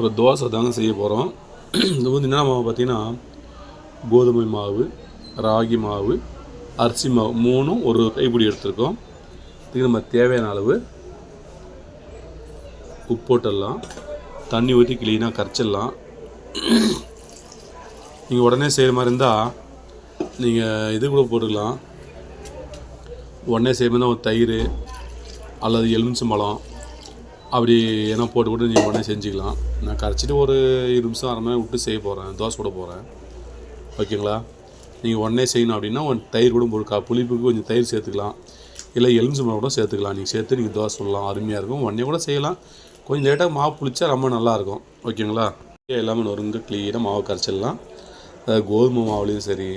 ஒரு தோசை தாங்க செய்ய போகிறோம் இது வந்து என்ன மாவு பார்த்தீங்கன்னா கோதுமை மாவு ராகி மாவு அரிசி மாவு மூணும் ஒரு கைப்பிடி எடுத்திருக்கோம். இதுக்கு நம்ம தேவையான அளவு உப்பு போட்டுடலாம். தண்ணி ஊற்றி கிளீனாக கரைச்சிடலாம். நீங்கள் உடனே செய்கிற மாதிரி இருந்தால் நீங்கள் இது கூட போட்டுக்கலாம். உடனே செய்கிற மாதிரி இருந்தால் ஒரு தயிர் அல்லது எலுமிச்சம்பழம் அப்படி ஏன்னா போட்டு கூட நீங்கள் உடனே செஞ்சுக்கலாம். நான் கரைச்சிட்டு ஒரு இரு நிமிஷம் அரை மணி விட்டு செய்ய போகிறேன் தோசை போட போகிறேன் ஓகேங்களா? நீங்கள் உடனே செய்யணும் அப்படின்னா ஒன் தயிர் கூட போடுக்கா புளிப்புக்கு கொஞ்சம் தயிர் சேர்த்துக்கலாம். இல்லை எலுமிச்சம்பழம் கூட சேர்த்துக்கலாம். நீங்கள் சேர்த்து நீங்கள் தோசை சொல்லலாம். அருமையாக இருக்கும். உடனே கூட செய்யலாம். கொஞ்சம் லேட்டாக மாவு புளிச்சா ரொம்ப நல்லாயிருக்கும் ஓகேங்களா? எல்லாமே நொறுங்க க்ளீனாக மாவு கரைச்சிடலாம். அதாவது கோதுமை மாவுலேயும் சரி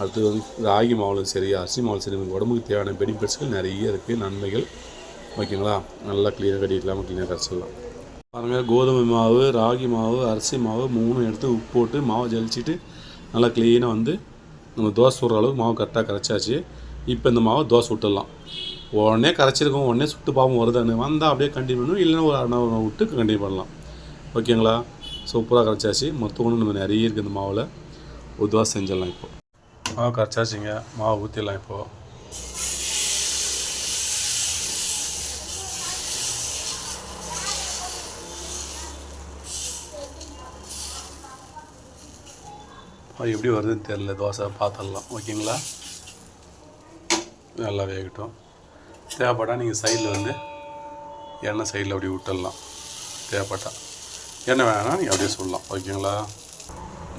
அடுத்து வந்து ராகி மாவுலையும் சரி அரிசி மாவுலையும் சரி உங்களுக்கு உடம்புக்கு தேவையான பெனிஃபிட்ஸ்கள் நிறைய இருக்குது நன்மைகள். ஓகேங்களா? நல்லா க்ளீனாக கட்டிக்கலாம் க்ளீனாக கரைச்சிடலாம். பாருங்கள் கோதுமை மாவு ராகி மாவு அரிசி மாவு மூணும் எடுத்து உப்பு போட்டு மாவை ஜலிச்சிட்டு நல்லா க்ளீனாக வந்து நம்ம தோசை சுடுற அளவுக்கு மாவு கரெக்டாக கரைச்சாச்சு. இப்போ இந்த மாவை தோசை விட்டுடலாம் உடனே கரைச்சிருக்கோம். உடனே சுட்டு பாவம் வருதான்னு வந்தால் அப்படியே கண்டினியூ பண்ணணும் இல்லைன்னா ஒரு அரை நேரம் விட்டு கண்டினியூ பண்ணலாம். ஓகேங்களா? சூப்பராக கரைச்சாச்சு. மொத்தம் ஒன்று நம்ம நிறைய இருக்குது இந்த மாவில். ஒரு தோசை செஞ்சிடலாம் இப்போது மாவு கரைச்சாச்சுங்க. மாவு ஊற்றிடலாம் இப்போது எப்படி வருதுன்னு தெரில தோசை பார்த்துடலாம் ஓகேங்களா? நல்லா வேகட்டும். தேவைப்பட்டால் நீங்கள் சைடில் வந்து எண்ணெய் சைடில் அப்படி விட்டுடலாம். தேவைப்பட்டா. எண்ணெய் வேணால் நீங்கள் அப்படியே சொல்லலாம். ஓகேங்களா?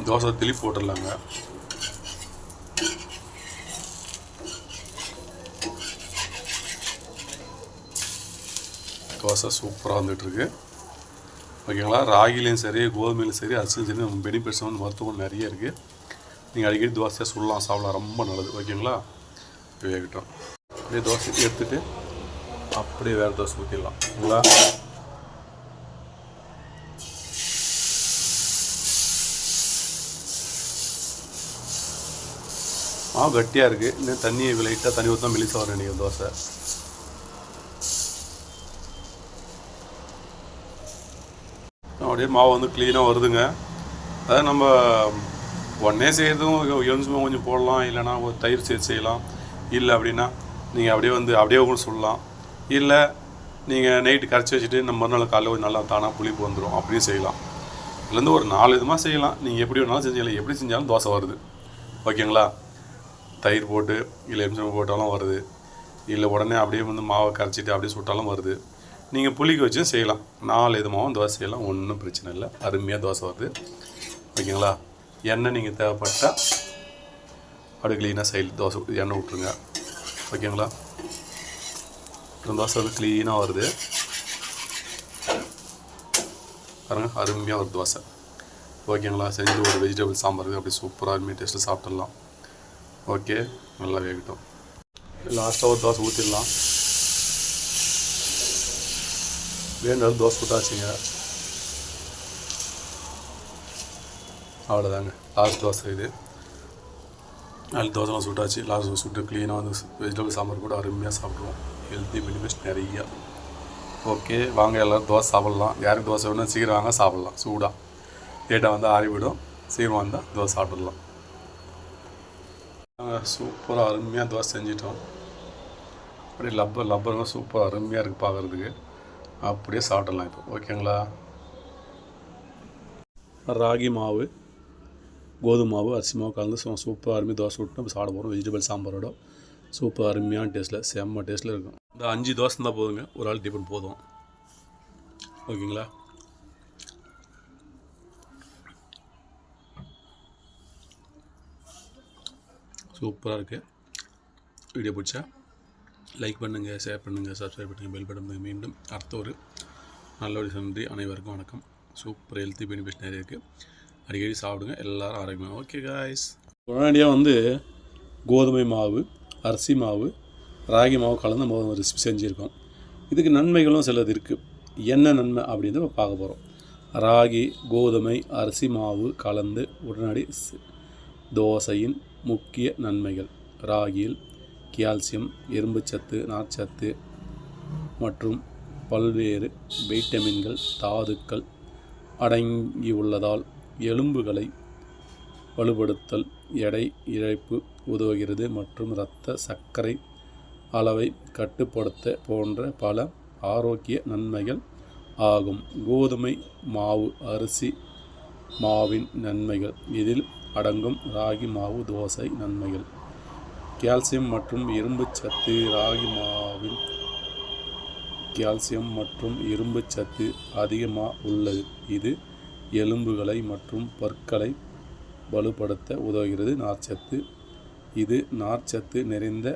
தோசை திளி போட்டுடலாங்க. தோசை சூப்பராக வந்துட்டுருக்கு. ஓகேங்களா? ராகிலையும் சரி கோதுமையிலும் சரி அரிசியும் சரி நம்ம பெனிஃபிட்ஸ் வந்து மருத்துவம் நிறைய இருக்குது நீங்கள் அடிக்கடி தோசையாக சுடலாம் சாப்பிடலாம் ரொம்ப நல்லது. ஓகேங்களா? வேகட்டும் அப்படியே தோசை எடுத்துகிட்டு அப்படியே வேறு தோசை ஊற்றிடலாம் ஓகேங்களா? மாவு கட்டியாக இருக்குது இன்னும் தண்ணியை லைட்டாக தண்ணி ஊற்றா மெலிசாக வரும் நீங்கள் தோசை. அப்படியே மாவு வந்து க்ளீனாக வருதுங்க. அதாவது நம்ம உடனே செய்கிறதும் எலுமிச்சமாக கொஞ்சம் போடலாம். இல்லைன்னா ஒரு தயிர் சேர்த்து செய்யலாம். இல்லை அப்படின்னா நீங்கள் அப்படியே வந்து அப்படியே கூட சொல்லலாம். இல்லை நீங்கள் நைட்டு கரைச்சி வச்சுட்டு நம்ம மறுநாள் காலையில் கொஞ்சம் நல்லா தானாக புளிப்பு வந்துடும் அப்படியும் செய்யலாம். இதுலேருந்து ஒரு நாலு விதமாக செய்யலாம். நீங்கள் எப்படி வேணாலும் செஞ்சுக்கலாம். எப்படி செஞ்சாலும் தோசை வருது. ஓகேங்களா? தயிர் போட்டு இல்லை எலுமிச்சம் போட்டாலும் வருது. இல்லை உடனே அப்படியே வந்து மாவை கரைச்சிட்டு அப்படியே சுட்டாலும் வருது. நீங்கள் புளிக்க வச்சும் செய்யலாம். நாலு விதமாகவும் தோசை செய்யலாம். ஒன்றும் பிரச்சனை இல்லை. அருமையாக தோசை வருது. ஓகேங்களா? எண்ணெய் நீங்கள் தேவைப்பட்டால் அப்படி க்ளீனாக சைடு தோசை எண்ணெய் விட்ருங்க ஓகேங்களா? தோசை வந்து க்ளீனாக வருது. பாருங்கள் அருமையாக ஒரு தோசை. ஓகேங்களா? செஞ்சு ஒரு வெஜிடபிள் சாம்பார் அப்படி சூப்பராக அருமையாக டேஸ்ட்டில் சாப்பிட்றலாம் ஓகே? நல்லா வேகட்டும். லாஸ்ட்டாக ஒரு தோசை ஊற்றிடலாம் வேணாலும் தோசை சுட்டாச்சுங்க அவ்வளோதாங்க. லாஸ்ட் தோசை இது. நாலு தோசைலாம் சுட்டாச்சு. லாஸ்ட் சுட்டு க்ளீனாக வந்து வெஜிடபிள் சாம்பார் கூட அருமையாக சாப்பிடுவோம். ஹெல்த்தி பெனிஃபிட்ஸ் நிறையா. ஓகே வாங்க எல்லோரும் தோசை சாப்பிட்லாம். யாருக்கு தோசை வேணும் சீக்கிரம் வாங்க சாப்பிட்லாம். சூடாக லேட்டாக வந்து ஆறிவிடும் சீக்கிரம் வந்தால் தோசை சாப்பிட்லாம். நாங்கள் சூப்பராக அருமையாக தோசை செஞ்சிட்டோம். அப்படியே லப்பர் லப்பருங்க சூப்பராக அருமையாக இருக்குது பார்க்குறதுக்கு அப்படியே சாப்பிடலாம் இப்போ. ஓகேங்களா? ராகி மாவு கோதுமை மாவு அரிசி மாவு கலந்து சூப்பராக அருமையாக தோசை விட்டு நம்ம சாப்பிட போகிறோம் வெஜிடபிள் சாம்பாரோட. சூப்பர் அருமையான டேஸ்ட்டில் செம்ம டேஸ்ட்டில் இருக்கும். இந்த அஞ்சு தோசை தான் போதுங்க. ஒரு ஆள் டிஃபன் போதும். ஓகேங்களா? சூப்பராக இருக்குது வீடியோ பிடிச்சா லைக் பண்ணுங்கள் ஷேர் பண்ணுங்கள் சப்ஸ்கிரைப் பண்ணுங்கள் பெல் பட்டன் பண்ணுங்கள் மீண்டும் அடுத்த ஒரு நல்ல ஒரு நன்றி. அனைவருக்கும் வணக்கம். சூப்பர் ஹெல்த்தி பெனிஃபிட் நிறைய இருக்குது அடிக்கடி சாப்பிடுங்க. எல்லோரும் ஆரோக்கியமாக ஓகே காய்ஸ் உடனடியாக வந்து கோதுமை மாவு அரிசி மாவு ராகி மாவு கலந்து நம்ம ஒரு ரெசிபி செஞ்சுருக்கோம். இதுக்கு நன்மைகளும் சிலது இருக்குது என்ன நன்மை அப்படின்னு நம்ம பார்க்க போகிறோம் ராகி கோதுமை அரிசி மாவு கலந்து உடனடி தோசையின் முக்கிய நன்மைகள். ராகியில் கால்சியம் இரும்புச்சத்து நார்ச்சத்து மற்றும் பல்வேறு வைட்டமின்கள் தாதுக்கள் அடங்கியுள்ளதால் எலும்புகளை வலுப்படுத்தல் எடை இழப்பு உதவுகிறது மற்றும் இரத்த சர்க்கரை அளவை கட்டுப்படுத்த போன்ற பல ஆரோக்கிய நன்மைகள் ஆகும். கோதுமை மாவு அரிசி மாவின் நன்மைகள். இதில் அடங்கும் ராகி மாவு தோசை நன்மைகள். கால்சியம் மற்றும் இரும்பு சத்து ராகி மாவில் கால்சியம் மற்றும் இரும்பு சத்து அதிகமாக உள்ளது. இது எலும்புகளை மற்றும் பற்களை வலுப்படுத்த உதவுகிறது. நார்ச்சத்து. இது நார்ச்சத்து நிறைந்த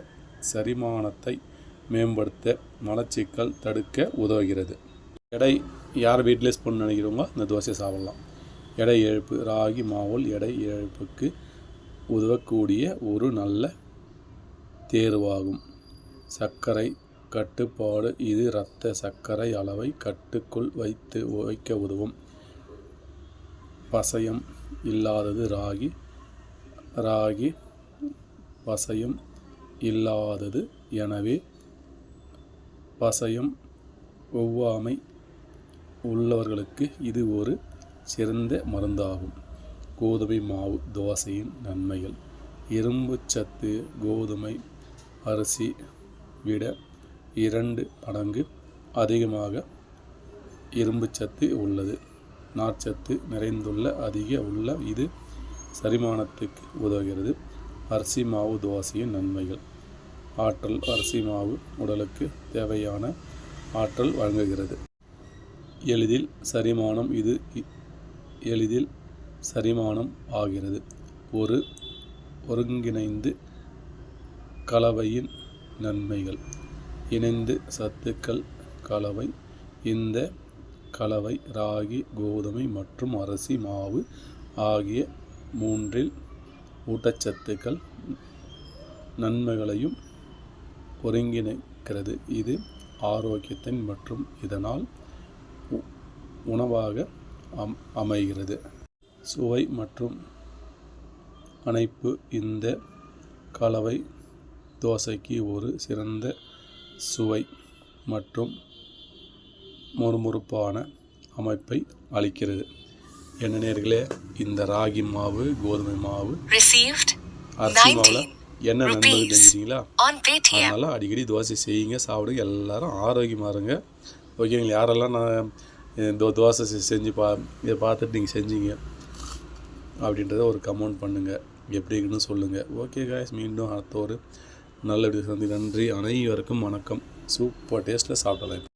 செரிமானத்தை மேம்படுத்த மலச்சிக்கல் தடுக்க உதவுகிறது. எடை யார் வீட்டிலே ஸ்பூன் நினைக்கிறவங்க இந்த தோசை சாப்பிட்லாம். எடை இழப்பு ராகி மாவுல் எடை இழப்புக்கு உதவக்கூடிய ஒரு நல்ல தேர்வாகும். சர்க்கரை கட்டுப்பாடு இது இரத்த சர்க்கரை அளவை கட்டுக்குள் வைத்து வைக்க உதவும். பசையம் இல்லாதது ராகி ராகி பசையம் இல்லாதது. எனவே பசையம் ஒவ்வாமை உள்ளவர்களுக்கு இது ஒரு சிறந்த மருந்தாகும். கோதுமை மாவு தோசையின் நன்மைகள். இரும்பு சத்து கோதுமை அரிசி விட இரண்டு மடங்கு அதிகமாக இரும்பு சத்து உள்ளது. நார்ச்சத்து நிறைந்துள்ள அதிக உள்ள இது சரிமானத்துக்கு உதவுகிறது. அரிசி மாவு தோசையின் நன்மைகள். ஆற்றல் அரிசி மாவு உடலுக்கு தேவையான ஆற்றல் வழங்குகிறது. எளிதில் சரிமானம் இது இ- எளிதில் சரிமானம் ஆகிறது. ஒரு ஒருங்கிணைந்து கலவையின் நன்மைகள். இணைந்து சத்துக்கள் கலவை. இந்த கலவை ராகி கோதுமை மற்றும் அரிசி மாவு ஆகிய மூன்றில் ஊட்டச்சத்துக்கள் நன்மைகளையும் ஒருங்கிணைக்கிறது. இது ஆரோக்கியத்தின் மற்றும் இதனால் உ- உணவாக அம் அமைகிறது. சுவை மற்றும் அணைப்பு. இந்த கலவை தோசைக்கு ஒரு சிறந்த சுவை மற்றும் மொறுமொறுப்பான அமைப்பை அளிக்கிறது. என்ன நேர்களே இந்த ராகி மாவு கோதுமை மாவு அரிசி மாவில் 19 என்ன on Paytm. அதனால் அடிக்கடி தோசை செய்யுங்க சாப்பிடுங்க எல்லாரும் ஆரோக்கியமாக இருங்க. ஓகேங்களா யாரெல்லாம் நான் தோ தோசை செஞ்சு பா இதை பார்த்துட்டு நீங்கள் செஞ்சீங்க அப்படின்றத ஒரு கமெண்ட் பண்ணுங்கள் எப்படி இருக்குன்னு சொல்லுங்கள் ஓகே காய்ஸ் மீண்டும் அடுத்த ஒரு நல்ல வீடியோ சந்தி நன்றி. அனைவருக்கும் வணக்கம். சூப்பர் டேஸ்ட்டில் சாப்பிடலாம்.